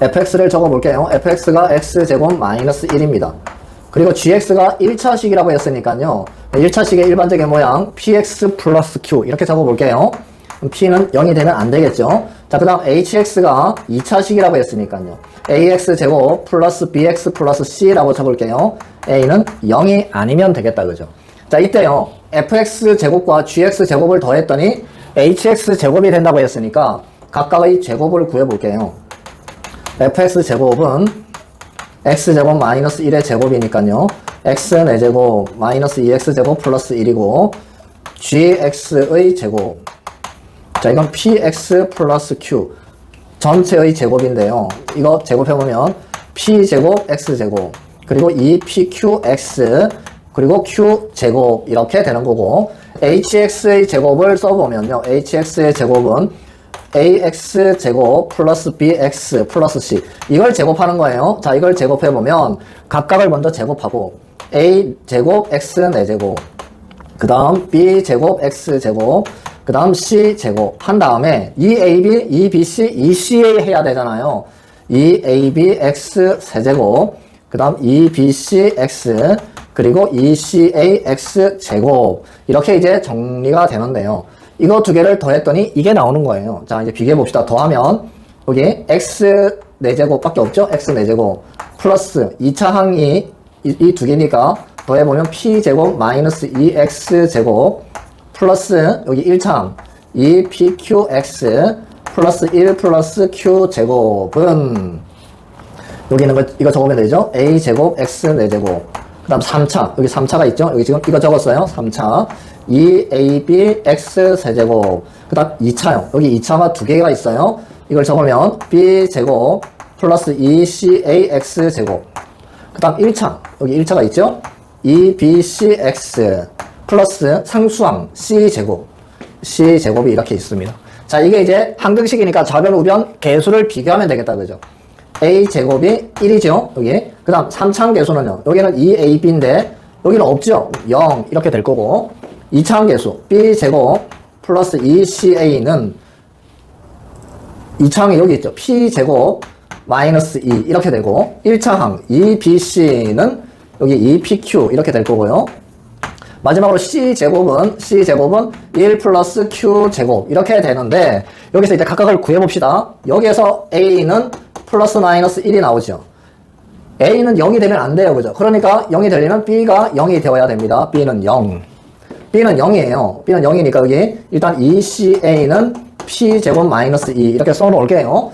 fx를 적어볼게요. fx가 x제곱 마이너스 1입니다. 그리고 gx가 1차식이라고 했으니까요. 1차식의 일반적인 모양 px 플러스 q 이렇게 적어볼게요. p는 0이 되면 안 되겠죠. 자, 그 다음 hx가 2차식이라고 했으니까요. ax제곱 플러스 bx 플러스 c라고 적을게요. a는 0이 아니면 되겠다, 그죠? 자, 이때요. fx제곱과 gx제곱을 더했더니 hx제곱이 된다고 했으니까 각각의 제곱을 구해볼게요. Fx제곱은 x제곱 마이너스 1의 제곱이니까요. x 4제곱 마이너스 2x제곱 플러스 1이고 gx의 제곱 자 이건 px 플러스 q 전체의 제곱인데요. 이거 제곱해보면 p제곱 x제곱 그리고 2pqx 그리고 q제곱 이렇게 되는 거고 hx의 제곱을 써보면요. hx의 제곱은 ax 제곱 플러스 bx 플러스 c 이걸 제곱하는 거예요. 자 이걸 제곱해 보면 각각을 먼저 제곱하고 a 제곱 x 4제곱 그 다음 b 제곱 x 제곱 그 다음 c 제곱 한 다음에 2ab 2bc 2ca 해야 되잖아요. 2ab x 세제곱 그 다음 2bc x 그리고 2ca x 제곱 이렇게 이제 정리가 되는데요. 이거 두 개를 더했더니 이게 나오는 거예요. 자, 이제 비교해 봅시다. 더하면 여기 x 4제곱밖에 없죠? x 4제곱 플러스 2차 항이 이 두 개니까 더해보면 p제곱 마이너스 2x 제곱 플러스 여기 1차 항 2pqx 플러스 1 플러스 q 제곱은 여기 있는 거 이거 적으면 되죠? a 제곱 x 4제곱 그 다음 3차 여기 3차가 있죠? 여기 지금 이거 적었어요 3차 2ab x 세제곱 그 다음 2차요 여기 2차가 두 개가 있어요 이걸 적으면 b 제곱 플러스 2cax 제곱 그 다음 1차 여기 1차가 있죠? 2bcx 플러스 상수항 c 제곱 c 제곱이 이렇게 있습니다 자 이게 이제 한글식이니까 좌변 우변 개수를 비교하면 되겠다 그죠? a 제곱이 1이죠. 여기. 그 다음 3차항 계수는요. 여기는 2ab인데 여기는 없죠. 0 이렇게 될 거고 2차항 계수 b 제곱 플러스 2ca는 2차항이 여기 있죠. p 제곱 마이너스 2 이렇게 되고 1차항 2bc는 여기 2pq 이렇게 될 거고요. 마지막으로 c제곱은 c제곱은 1 플러스 q제곱 이렇게 되는데 여기서 이제 각각을 구해봅시다. 여기에서 a는 플러스 마이너스 1이 나오죠. A는 0이 되면 안 돼요. 그죠? 그러니까 0이 되려면 b가 0이 되어야 됩니다. b는 0. b는 0이에요. b는 0이니까 여기 일단 2ca는 p제곱 마이너스 2 이렇게 써놓을게요.